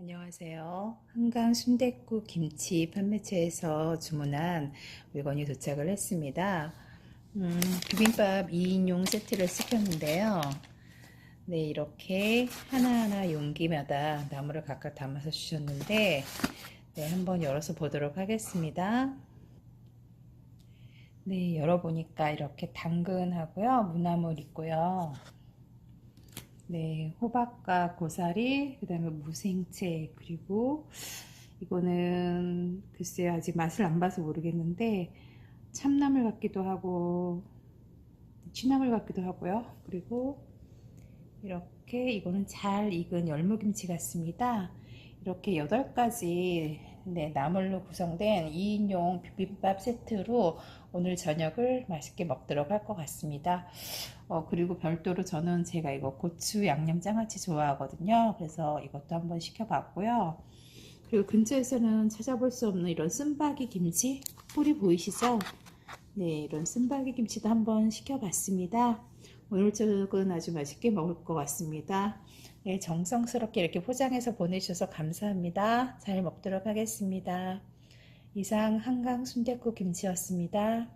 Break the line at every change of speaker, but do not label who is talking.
안녕하세요. 한강 순댓국 김치 판매처에서 주문한 물건이 도착을 했습니다. 음, 비빔밥 2인용 세트를 시켰는데요. 네, 이렇게 하나하나 용기마다 나물을 각각 담아서 주셨는데, 네, 한번 열어서 보도록 하겠습니다. 네, 열어보니까 이렇게 당근하고요, 무나물 있고요. 네, 호박과 고사리, 그 다음에 무생채, 그리고 이거는 글쎄요, 아직 맛을 안 봐서 모르겠는데, 참나물 같기도 하고, 취나물 같기도 하고요. 그리고 이렇게 이거는 잘 익은 열무김치 같습니다. 이렇게 8가지 네, 나물로 구성된 2인용 비빔밥 세트로 오늘 저녁을 맛있게 먹도록 할 것 같습니다. 어, 그리고 별도로 저는 제가 이거 고추 양념 장아찌 좋아하거든요. 그래서 이것도 한번 시켜봤고요. 그리고 근처에서는 찾아볼 수 없는 이런 쓴바기 김치 뿌리 보이시죠? 네, 이런 쓴바기 김치도 한번 시켜봤습니다. 오늘 저녁은 아주 맛있게 먹을 것 같습니다. 네, 정성스럽게 이렇게 포장해서 보내주셔서 감사합니다. 잘 먹도록 하겠습니다. 이상 한강 순댓국 김치였습니다.